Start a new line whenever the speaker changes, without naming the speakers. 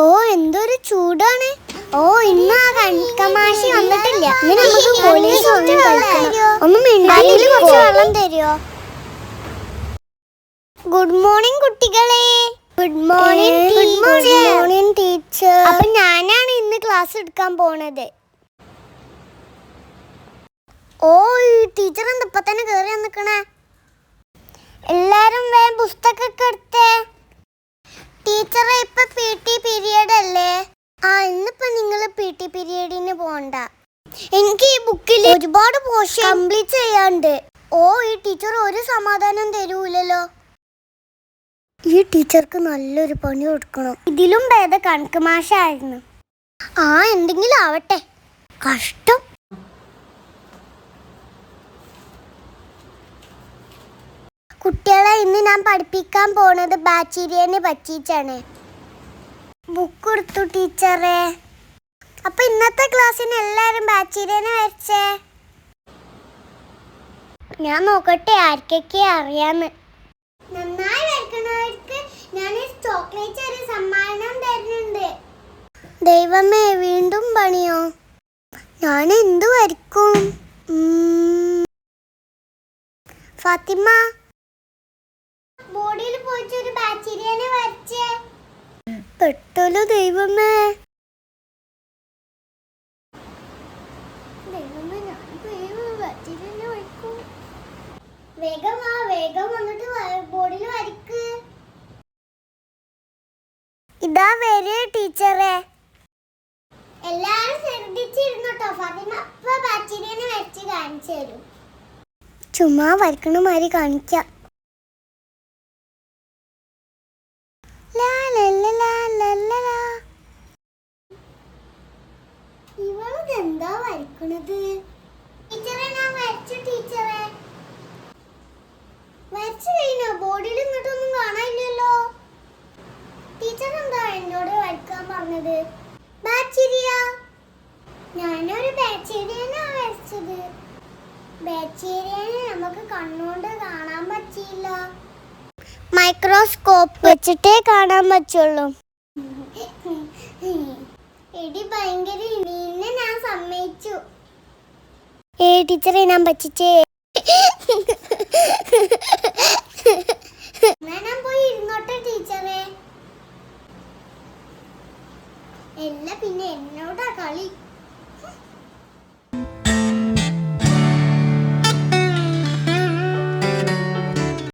ഓ എന്തൊരു ചൂടാണ്. ഓ ഇന്ന് ആ കണക്കമാശി വന്നിട്ടില്ല. ഇന്ന് നമുക്ക് പോലീസ് ഒന്ന് മിണ്ടാതിൽ കുറച്ച് വെള്ളം തരുമോ ഗുഡ് മോർണിംഗ് കുട്ടികളെ. Good morning good morning teacher അപ്പൊ ഞാനാണ് ഇന്ന് ക്ലാസ് എടുക്കാൻ പോണത്. ഓ ടീച്ചർ എന്താ ഇപ്പൊ തന്നെ കേറി നിക്കണേ എനിക്ക് ഈ ബുക്കിൽ ഒരുപാട് പോഷൻ കംപ്ലീറ്റ് ചെയ്യാണ്ട് ഓ ഈ ടീച്ചർ ഒരു സമാധാനം തരൂലല്ലോ. ഈ ടീച്ചർക്ക് നല്ലൊരു പണി കൊടുക്കണം. ഇതിലും ഭേദ കണക്ക് മാഷായിരുന്നു. ആ എന്തെങ്കിലും ആവട്ടെ. കഷ്ടം. കുട്ടികളെ ഇന്ന് ഞാൻ പഠിപ്പിക്കാൻ പോണത് ബാക്ടീരിയനെ പറ്റിയിട്ടാണ്. ബുക്ക് എടുത്തു ടീച്ചറെ അപ്പൊ ഇന്നത്തെ ക്ലാസ്സിന് എല്ലാരും ബാച്ചിരേനെ വരച്ചേ. ഞാൻ നോക്കട്ടെ ആർക്കൊക്കെ അറിയാന്ന്. നന്നായി വരക്കണവർക്ക് ഞാൻ ചോക്ലേറ്റ് ഒരു സമ്മാനം തരുന്നുണ്ട്. ദൈവമേ വീണ്ടും പണിയോ? ഞാൻ എന്ത് വരക്കും? ഫാത്തിമ? പോയിട്ട് ഒരു ബാക്ടീരിയനെ വരച്ചേ. പെട്ടല്ലോ ദൈവമേ ഞാനിപ്പോ ഈ ബാക്ടീരിയനെ വരക്കും വേഗം വാ വേഗം വന്നിട്ട് ബോർഡിൽ വരക്ക് ഇതാ വരെ ടീച്ചറെ. എല്ലാരും ശ്രദ്ധിച്ചിരുന്നോട്ടോ. ഫാത്തിമ അപ്പൊ ബാച്ചിനെ വെച്ച് കാണിച്ചു തരും. ചുമ്മാ വരക്കണ മാതിരി കാണിക്കാം ലാ ലാ ലാ ലാ ലാ ലാ ലാ. ഇവളിതെന്താ വരക്കണത് ടീച്ചറെ ഞാൻ വരച്ചു ടീച്ചറെ വരച്ചു കഴിഞ്ഞോ ബോർഡിൽ ഇങ്ങോട്ടൊന്നും കാണാനില്ലല്ലോ ടീച്ചർ എന്താ എന്നോട് വരക്കാൻ പറഞ്ഞത്? ബാക്ടീരിയ ഞാനൊരു വരച്ചത് ബാക്ടീരിയനെ നമുക്ക് കണ്ണുകൊണ്ട് കാണാൻ പറ്റിയില്ല. മൈക്രോസ്കോപ്പ് വെച്ചിട്ടേ കാണാൻ പറ്റുള്ളൂ. എടി ഭയങ്കര ഞാൻ സമ്മതിച്ചു. ഏ ടീച്ചറെ ഞാൻ പറ്റിച്ചേ. എന്നെ പിന്നെ എന്നോടാ കളി?